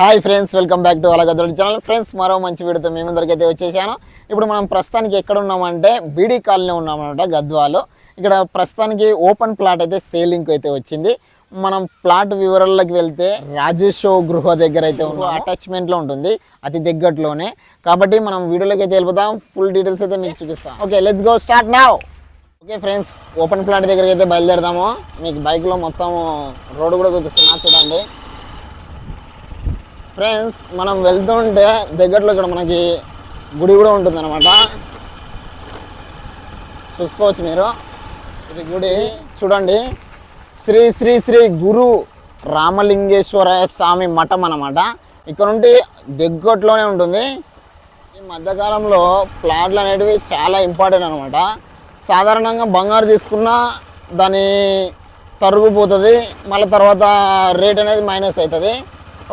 Hi friends welcome back to అలాగదొడి channel. Friends మరో మంచి వీడియోతో మీ అయితే వచ్చేసాను. ఇప్పుడు మనం ప్రస్తుతానికి ఎక్కడ ఉన్నామంటే బీడీ కాలనీ ఉన్నామన్నమాట గద్వాలో. ఇక్కడ ప్రస్తుతానికి ఓపెన్ ప్లాట్ అయితే సేలింగ్ అయితే వచ్చింది. మనం ప్లాట్ వివరాల్లోకి వెళ్తే రాజేషో గృహ దగ్గర అయితే అటాచ్మెంట్లో ఉంటుంది అతి దగ్గరలోనే. కాబట్టి మనం వీడియోలోకి అయితే వెళ్ళిపోదాం. ఫుల్ డీటెయిల్స్ అయితే మీకు చూపిస్తాం. Okay let's go start now okay friends open plot దగ్గరికి అయితే బయలుదేరదాము. మీకు బైక్లో మొత్తం రోడ్డు కూడా చూపిస్తున్నా చూడండి. ఫ్రెండ్స్ మనం వెళ్తుంటే దగ్గరలో ఇక్కడ మనకి గుడి కూడా ఉంటుంది అనమాట చూసుకోవచ్చు మీరు. ఇది గుడి. చూడండి. శ్రీ శ్రీ శ్రీ గురు రామలింగేశ్వర స్వామి మఠం అనమాట ఇక్కడ నుండి దగ్గరలోనే ఉంటుంది. ఈ మధ్యకాలంలో ప్లాట్లు అనేటివి చాలా ఇంపార్టెంట్ అనమాట సాధారణంగా బంగారు తీసుకున్నా దాని తరుగుపోతుంది. మళ్ళీ తర్వాత రేట్ అనేది మైనస్ అవుతుంది.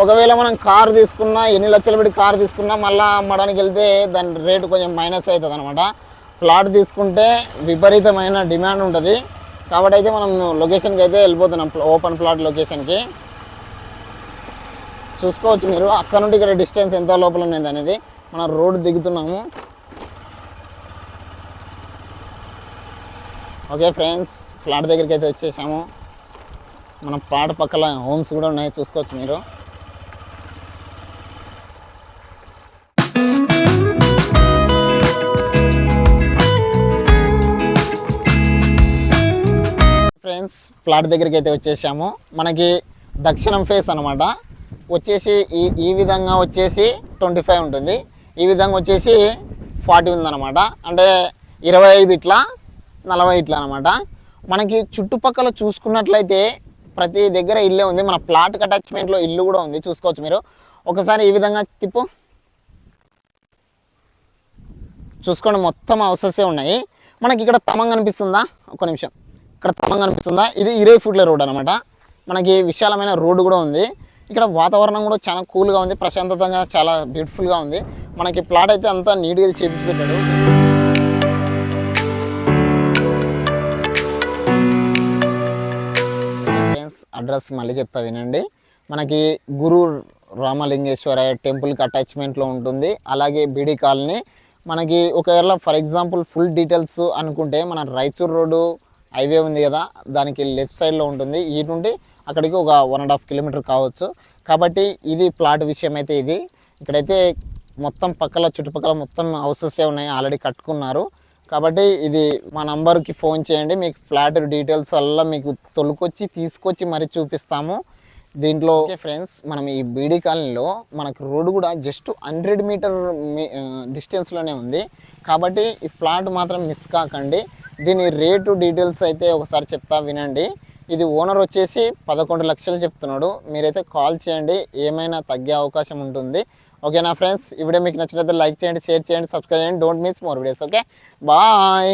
ఒకవేళ మనం కారు తీసుకున్నా ఎన్ని లక్షలు పెట్టి కారు తీసుకున్నా మళ్ళీ అమ్మడానికి వెళ్తే దాని రేటు కొంచెం మైనస్ అవుతుంది అనమాట ప్లాట్ తీసుకుంటే విపరీతమైన డిమాండ్ ఉంటుంది. కాబట్టి అయితే మనం లొకేషన్కి అయితే వెళ్ళిపోతున్నాం ఓపెన్ ప్లాట్ లొకేషన్కి చూసుకోవచ్చు మీరు అక్కడ నుండి ఇక్కడ డిస్టెన్స్ ఎంత లోపల ఉన్నది అనేది మనం రోడ్డు దిగుతున్నాము. ఓకే ఫ్రెండ్స్ ఫ్లాట్ దగ్గరికి అయితే వచ్చేసాము. మన ప్లాట్ పక్కల హోమ్స్ కూడా ఉన్నాయి చూసుకోవచ్చు మీరు. ఫ్రెండ్స్ ప్లాట్ దగ్గరికి అయితే వచ్చేసాము. మనకి దక్షిణం ఫేస్ అనమాట వచ్చేసి ఈ ఈ విధంగా వచ్చేసి ట్వంటీ ఫైవ్ ఉంటుంది. ఈ విధంగా వచ్చేసి ఫార్టీ ఉందన్నమాట. అంటే ఇరవై ఐదు ఇట్లా నలభై ఇట్లా అనమాట మనకి చుట్టుపక్కల చూసుకున్నట్లయితే ప్రతి దగ్గర ఇల్లే ఉంది. మన ప్లాట్ అటాచ్మెంట్లో ఇల్లు కూడా ఉంది. చూసుకోవచ్చు మీరు. ఒకసారి ఈ విధంగా తిప్పు. చూసుకోండి మొత్తం హౌసెసే ఉన్నాయి. మనకి ఇక్కడ తమం అనిపిస్తుందా ఒక నిమిషం. ఇక్కడ తమం కనిపిస్తుందా ఇది ఇరవై ఫీట్ల రోడ్ అనమాట మనకి విశాలమైన రోడ్డు కూడా ఉంది. ఇక్కడ వాతావరణం కూడా చాలా కూల్గా ఉంది. ప్రశాంతతంగా చాలా బ్యూటిఫుల్గా ఉంది. మనకి ప్లాట్ అయితే అంతా నీట్గా చేపించి పెట్టాడు ఫ్రెండ్స్ అడ్రస్ మళ్ళీ చెప్తా వినండి. మనకి గురు రామలింగేశ్వర టెంపుల్కి అటాచ్మెంట్లో ఉంటుంది. అలాగే బీడీ కాలనీ. మనకి ఒకవేళ ఫర్ ఎగ్జాంపుల్ ఫుల్ డీటెయిల్స్ అనుకుంటే మన రాయచూర్ రోడ్డు హైవే ఉంది కదా దానికి లెఫ్ట్ సైడ్లో ఉంటుంది. ఈ నుండి అక్కడికి ఒక వన్ అండ్ హాఫ్ కిలోమీటర్ కావచ్చు. కాబట్టి ఇది ప్లాట్ విషయం అయితే ఇది. ఇక్కడైతే మొత్తం పక్కల చుట్టుపక్కల మొత్తం హౌసెస్ ఉన్నాయి ఆల్రెడీ కట్టుకున్నారు. కాబట్టి ఇది మా నంబర్కి ఫోన్ చేయండి. మీకు ఫ్లాట్ డీటెయిల్స్ వల్ల మీకు తొలుకొచ్చి తీసుకొచ్చి మరీ చూపిస్తాము. దీంట్లో ఓకే ఫ్రెండ్స్ మనం ఈ బీడీ కాలనీలో మనకు రోడ్డు కూడా జస్ట్ హండ్రెడ్ మీటర్ డిస్టెన్స్లోనే ఉంది. కాబట్టి ఈ ప్లాట్ మాత్రం మిస్ కాకండి. దీని రేటు డీటెయిల్స్ అయితే ఒకసారి చెప్తా వినండి. ఇది ఓనర్ వచ్చేసి పదకొండు లక్షలు చెప్తున్నాడు. మీరైతే కాల్ చేయండి ఏమైనా తగ్గే అవకాశం ఉంటుంది. ఓకేనా ఫ్రెండ్స్? ఈ వీడియో మీకు నచ్చినట్లయితే లైక్ చేయండి షేర్ చేయండి సబ్స్క్రైబ్ చేయండి. Don't miss more videos okay? Bye